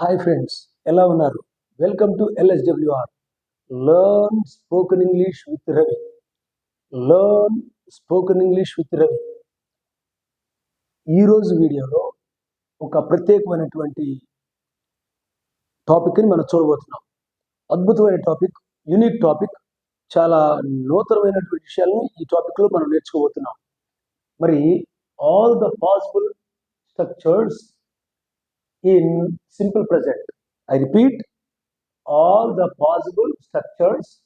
Hi friends ఎలా ఉన్నారు welcome to LSWR learn spoken English with Ravi learn spoken English with Ravi ఈరోజు వీడియోలో ఒక ప్రత్యేకమైనటువంటి టాపిక్ని మనం చూడబోతున్నాం అద్భుతమైన టాపిక్ యూనిక్ టాపిక్ చాలా నూతనమైనటువంటి విషయాలను ఈ టాపిక్లో మనం నేర్చుకోబోతున్నాం మరి all the possible structures in simple present. I repeat, all the possible structures,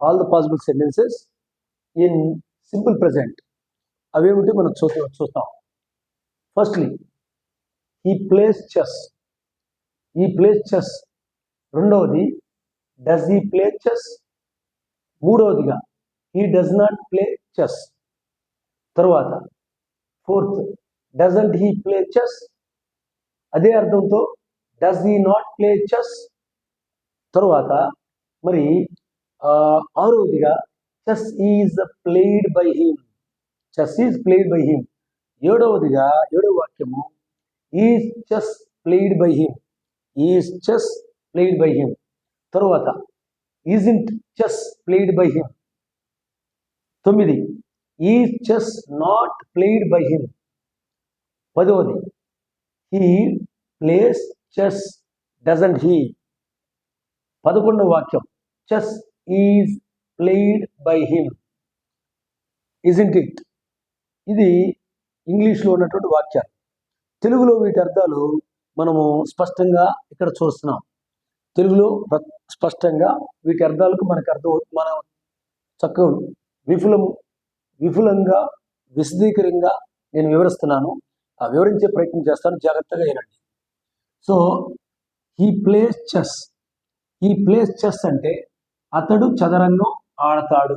all the possible sentences in simple present. అవేమిటి మనం చూ చూస్తాం ఫస్ట్లీ ఈ plays chess he plays chess రెండవది డస్ ఈ ప్లే చెస్ మూడవదిగా ఈ డస్ నాట్ ప్లే చెస్ తర్వాత fourth doesn't he play chess అదే అర్థంతో does he not play chess తరువాత మరి ఆరోదిగా chess is played by him chess is played by him ఏడవదిగా ఏడవ వాక్యము is chess played by him is chess played by him తరువాత isn't chess played by him తొమ్మిది is chess not played by him పదవది he plays chess doesn't he పదకొండవ వాక్యం chess is played by him isn't it ఇది ఇంగ్లీష్లో ఉన్నటువంటి వాక్యాలు తెలుగులో వీటి అర్థాలు మనము స్పష్టంగా ఇక్కడ చూస్తున్నాం తెలుగులో స్పష్టంగా వీటి అర్థాలకు మనకు అర్థం మన చక్కగా విఫులం విఫులంగా విశదీకరంగా నేను వివరిస్తున్నాను వివరించే ప్రయత్నం చేస్తాను జాగ్రత్తగా వినండి so he plays chess he plays chess అంటే అతడు చదరంగం ఆడతాడు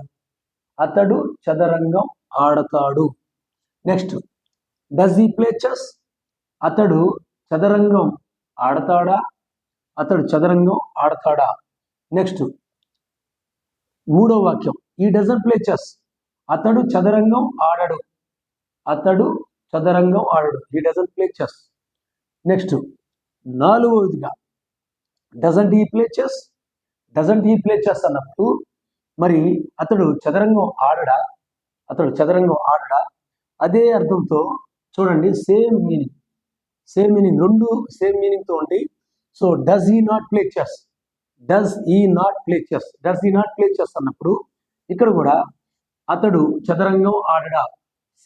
అతడు చదరంగం ఆడతాడు next does he play chess అతడు చదరంగం ఆడతాడా అతడు చదరంగం ఆడతాడా నెక్స్ట్ మూడో వాక్యం ఈ డజన్ ప్లే చెస్ అతడు చదరంగం ఆడడు అతడు చదరంగం ఆడడు he doesn't play chess next నాలుగవదిగా doesn't he play chess doesn't he play chess అన్నప్పుడు మరి అతడు చదరంగం ఆడడా అతడు చదరంగం ఆడడా అదే అర్థంతో చూడండి సేమ్ మీనింగ్ సేమ్ మీనింగ్ రెండు సేమ్ మీనింగ్తో ఉండి so does he not play chess does he not play chess does he not play chess అన్నప్పుడు ఇక్కడ కూడా అతడు చదరంగం ఆడడా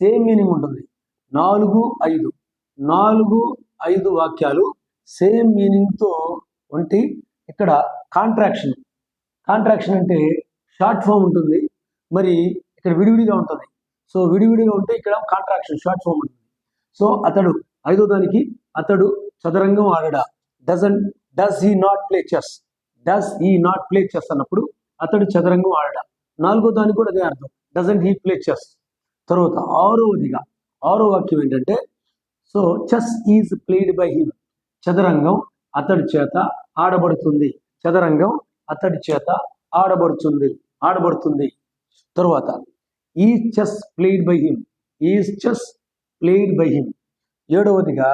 సేమ్ మీనింగ్ ఉంటుంది నాలుగు ఐదు నాలుగు ఐదు వాక్యాలు సేమ్ మీనింగ్తో వంటి ఇక్కడ కాంట్రాక్షన్ కాంట్రాక్షన్ అంటే షార్ట్ ఫామ్ ఉంటుంది మరి ఇక్కడ విడివిడిగా ఉంటుంది సో విడివిడిగా ఉంటే ఇక్కడ కాంట్రాక్షన్ షార్ట్ ఫామ్ ఉంటుంది సో అతడు ఐదో దానికి అతడు చదరంగం ఆడడా doesn't does he not play chess does he not play chess అన్నప్పుడు అతడు చదరంగం ఆడడా నాలుగో దానికి కూడా అదే అర్థం డజంట్ హీ ప్లే చెస్ తర్వాత ఆరవదిగా ఆరో వాక్యం ఏంటంటే so chess is played by him చదరంగం అతడి చేత ఆడబడుతుంది చదరంగం అతడి చేత ఆడబడుతుంది ఆడబడుతుంది తరువాత is chess played by him is chess played by him ఏడవదిగా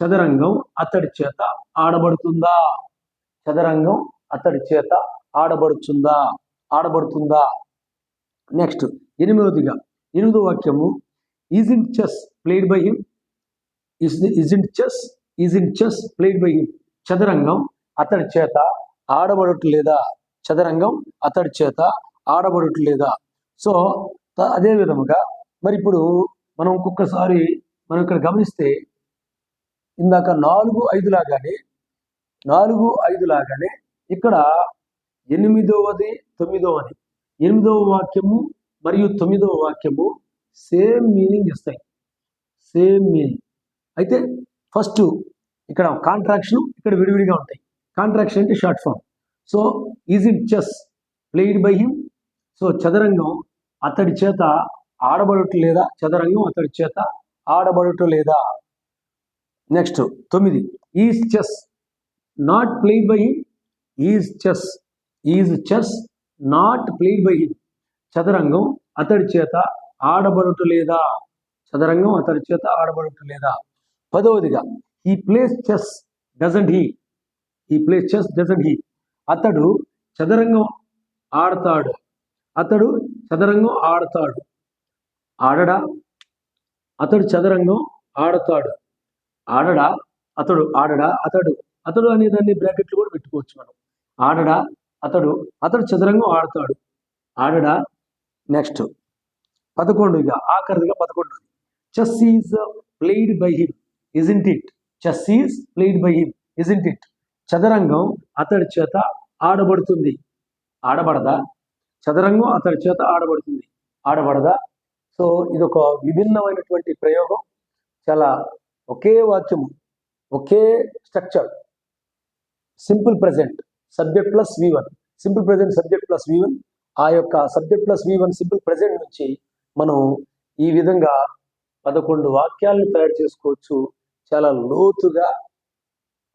చదరంగం అతడి చేత ఆడబడుతుందా చదరంగం అతడి చేత ఆడబడుతుందా ఆడబడుతుందా నెక్స్ట్ ఎనిమిదవదిగా ఎనిమిదో వాక్యము is in chess played by him is is in chess is in chess played by him చదరంగం అతడి చేత లేదా చదరంగం అతడి చేత లేదా సో అదే విధముగా మరి ఇప్పుడు మనం ఒక్కొక్కసారి మనం ఇక్కడ గమనిస్తే ఇందాక నాలుగు ఐదు లాగానే నాలుగు ఐదు లాగానే ఇక్కడ ఎనిమిదవది తొమ్మిదవది ఎనిమిదవ వాక్యము మరియు తొమ్మిదవ వాక్యము సేమ్ మీనింగ్ ఇస్తాయి సేమ్ మీనింగ్ అయితే ఫస్ట్ ఇక్కడ కాంట్రాక్షన్ ఇక్కడ విడివిడిగా ఉంటాయి కాంట్రాక్షన్ అంటే short form so is it chess played by him so చదరంగం అతడి చేత ఆడబడుట లేదా చదరంగం అతడి చేత ఆడబడటం లేదా నెక్స్ట్ తొమ్మిది is chess not played by him is chess is chess not played by him చదరంగం అతడి చేత ఆడబడుట లేదా చదరంగం అతని చేత ఆడబడుట లేదా పదవదిగా he plays chess doesn't he he plays chess doesn't he అతడు చదరంగం ఆడతాడు అతడు చదరంగం ఆడతాడు ఆడడా అతడు చదరంగం ఆడతాడు ఆడడా అతడు ఆడడా అతడు అతడు అనే దాన్ని బ్రాకెట్లు కూడా పెట్టుకోవచ్చు మనం ఆడడా అతడు అతడు చదరంగం ఆడతాడు ఆడడా నెక్స్ట్ పదకొండు ఇక ఆఖరిగా పదకొండు chess is played by him isn't it chess is played by him isn't it చదరంగం అతడి చేత ఆడబడుతుంది ఆడబడదా చదరంగం అతడి చేత ఆడబడుతుంది ఆడబడదా సో ఇది ఒక విభిన్నమైనటువంటి ప్రయోగం చాలా ఒకే వాక్యము ఒకే structure simple present subject plus V one simple present subject plus V one ఆ యొక్క subject plus V one simple present నుంచి మనం ఈ విధంగా పదకొండు వాక్యాలను తయారు చేసుకోవచ్చు చాలా లోతుగా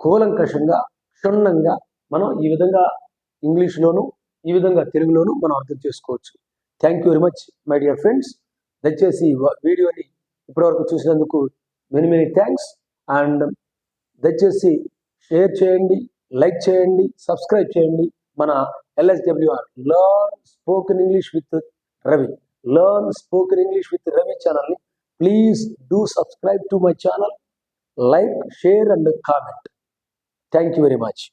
కూలంకషంగా క్షుణ్ణంగా మనం ఈ విధంగా ఇంగ్లీష్లోను ఈ విధంగా తెలుగులోను మనం అర్థం చేసుకోవచ్చు thank you very much my dear friends దయచేసి వీడియోని ఇప్పటివరకు చూసినందుకు మెనీ మెనీ థ్యాంక్స్ అండ్ దయచేసి షేర్ చేయండి లైక్ చేయండి సబ్స్క్రైబ్ చేయండి మన LSWR learn spoken English with Ravi Learn Spoken English with Ravi channel. Please do subscribe to my channel. Like, share and comment. Thank you very much.